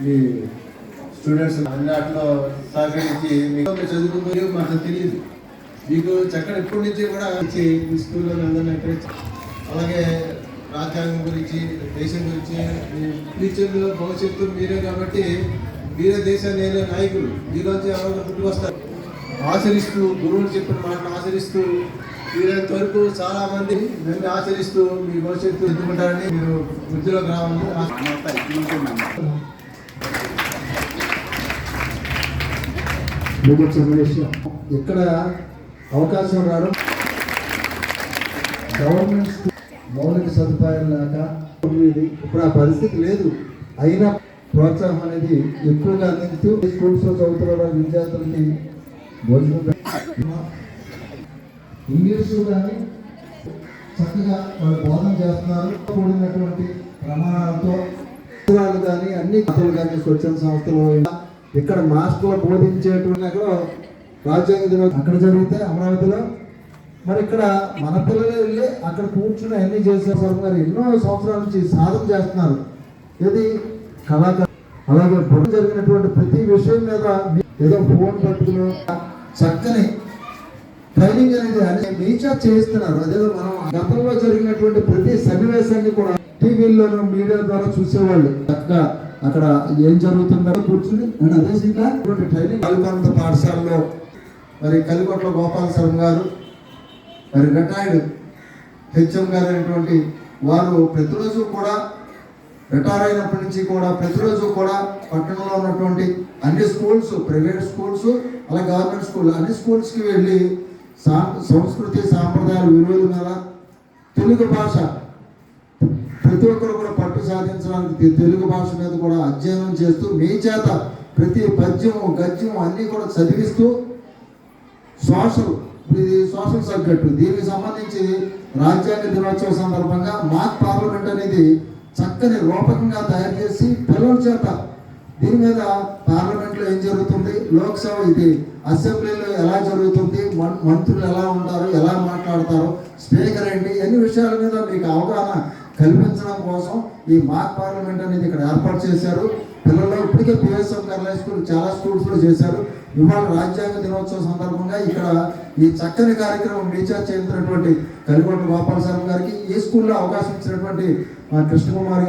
మీ students అన్నిట్లో సహకరించి మీకు చదువుకుంటూ మాకు తెలియదు మీకు చక్కగా ఎప్పటి నుంచి కూడా వచ్చి మీ స్కూల్లో అందరినీ అలాగే రాజ్యాంగం గురించి దేశం గురించి మీ ఫ్యూచర్లో భవిష్యత్తు మీరే కాబట్టి మీరే దేశాన్ని నేనే నాయకులు. మీలోంచి ఎవరైనా పుట్టుకొస్తారు. ఆచరిస్తూ గురువులు చెప్పిన మాటలు ఆచరిస్తూ వీరంత వరకు చాలా మంది నన్ను ఆచరిస్తూ మీ భవిష్యత్తు ఎదుర్కొంటారని మీరు వృద్ధిలోకి రావాలని ఆశ- విషయం అవకాశం రారు గవర్నమెంట్ మౌలిక సదుపాయం లేక ఇప్పుడు ఆ పరిస్థితి లేదు. అయినా ప్రోత్సాహం అనేది ఎక్కువగా అందిస్తూ స్కూల్స్లో చదువుతున్న విద్యార్థులకి భోజనం ఇంగ్లీషు కానీ చక్కగా వాళ్ళు బోధన చేస్తున్నారు. కూడినటువంటి ప్రమాణాలతో కానీ అన్ని కథలు కానీ స్వచ్ఛంద సంస్థలు ఇక్కడ మాస్టర్లు బోధించేటువంటి అక్కడ రాజ్యాంగ దినోత్సవం అక్కడ జరిగితే అమరావతిలో. మరి ఇక్కడ మన పిల్లలు వెళ్ళి అక్కడ కూర్చుని అన్ని చేసే సరఫరా గారు ఎన్నో సంవత్సరాల నుంచి సాధన చేస్తున్నారు. ఇది కళాకారు అలాగే బుర్ర జరిగినటువంటి ప్రతి విషయం మీద ఏదో ఫోన్ పట్టుకుని చక్కని ట్రైనింగ్ అనేది అన్ని రీఛార్జ్ చేయిస్తున్నారు అదేదో మనం గతంలో జరిగినటువంటి ప్రతి సన్నివేశాన్ని కూడా టీవీల్లోనూ మీడియా ద్వారా చూసేవాళ్ళు. చక్కగా అక్కడ ఏం జరుగుతుందో కూర్చుని అండ్ అదే ఇంకా ట్రైనింగ్ కలుకొంత పాఠశాలలో మరి కలికొట్ల గోపాల సరం గారు మరి రిటైర్డ్ హెచ్ఎం గారు అయినటువంటి వారు ప్రతిరోజు కూడా రిటైర్ అయినప్పటి నుంచి కూడా ప్రతిరోజు కూడా పట్టణంలో ఉన్నటువంటి అన్ని స్కూల్స్ ప్రైవేట్ స్కూల్స్ అలా గవర్నమెంట్ స్కూల్ అన్ని స్కూల్స్కి వెళ్ళి సంస్కృతి సాంప్రదాయాలు విలువల మీద తెలుగు భాష. ప్రతి ఒక్కరు కూడా పట్టు సాధించడానికి తెలుగు భాష మీద కూడా అధ్యయనం చేస్తూ మీ చేత ప్రతి పద్యము గద్యం అన్నీ కూడా చదివిస్తూ సోషల్ ఇప్పుడు ఇది సోషల్ సబ్జెక్టు దీనికి సంబంధించి రాజ్యాంగ దినోత్సవం సందర్భంగా మాక్ పార్లమెంట్ అనేది చక్కని రూపకంగా తయారు చేసి పిల్లల చేత దీని మీద పార్లమెంట్లో ఏం జరుగుతుంది? లోక్సభ ఇది అసెంబ్లీలో ఎలా జరుగుతుంది? మంత్రులు ఎలా ఉంటారు? ఎలా మాట్లాడతారు? స్పీకర్ ఏంటి? అన్ని విషయాల మీద మీకు అవగాహన కల్పించడం కోసం ఈ మాక్ పార్లమెంట్ అనేది ఇక్కడ ఏర్పాటు చేశారు. పిల్లలు ఇప్పటికే పిఎస్ఎం కర్లా స్కూల్ చాలా స్కూల్స్లో చేశారు. ఇవాళ రాజ్యాంగ దినోత్సవం సందర్భంగా ఇక్కడ ఈ చక్కని కార్యక్రమం రీఛార్జ్ చేసినటువంటి కలిగొండ గోపాల గారికి ఈ స్కూల్లో అవకాశం ఇచ్చినటువంటి మా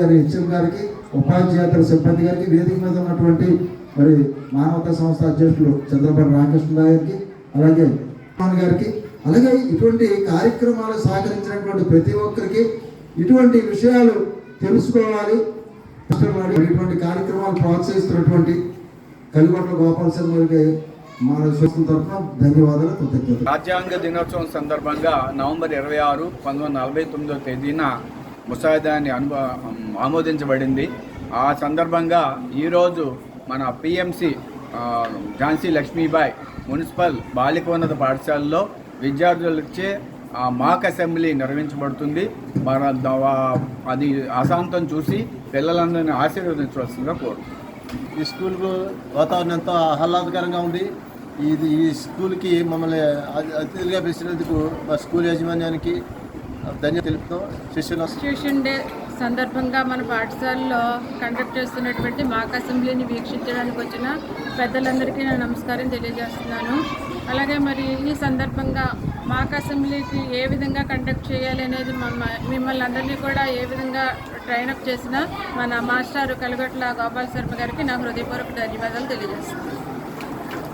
గారి హెచ్ఎం గారికి ఉపాధ్యాయుల సిబ్బంది గారికి వేదిక మీద ఉన్నటువంటి మరి మానవతా సంస్థ అధ్యక్షులు చంద్రబాబు రామకృష్ణ గారికి అలాగే గారికి అలాగే ఇటువంటి కార్యక్రమాలు సహకరించినటువంటి ప్రతి ఒక్కరికి ఇటువంటి విషయాలు తెలుసుకోవాలి. ఇటువంటి కార్యక్రమాలు ప్రోత్సహిస్తున్నటువంటి కలిగొట్ల గోపాల సింగ్ గారికి ధన్యవాదాలు రాజ్యాంగ దినోత్సవం సందర్భంగా నవంబర్ ఇరవై ఆరు పంతొమ్మిది వందల నలభై తొమ్మిదో తేదీన ముసాయిదాన్ని అను ఆమోదించబడింది. ఆ సందర్భంగా ఈరోజు మన పిఎంసి ఝాన్సీ లక్ష్మీబాయి మున్సిపల్ బాలికోన్నత పాఠశాలలో విద్యార్థులచే మాక్ అసెంబ్లీ నిర్వహించబడుతుంది. మన అది అశాంతం చూసి పిల్లలందరినీ ఆశీర్వదించవలసిందిగా కోరు ఈ స్కూల్కు వాతావరణం ఎంతో ఆహ్లాదకరంగా ఉంది. ఇది ఈ స్కూల్కి మమ్మల్ని అతిథులుగా పిలిచినందుకు మా స్కూల్ యాజమాన్యానికి ధన్యత శిష్యుల డే సందర్భంగా మన పాఠశాలలో కండక్ట్ చేస్తున్నటువంటి మాక్ అసెంబ్లీని వీక్షించడానికి వచ్చిన పెద్దలందరికీ నేను నమస్కారం తెలియజేస్తున్నాను. అలాగే మరి ఈ సందర్భంగా మాక్ అసెంబ్లీకి ఏ విధంగా కండక్ట్ చేయాలి అనేది మిమ్మల్ని అందరినీ కూడా ఏ విధంగా ట్రైనప్ చేసిన మన మాస్టారు కలగట్ల గోపాల్ శర్మ గారికి నా హృదయపూర్వక ధన్యవాదాలు తెలియజేస్తున్నాను.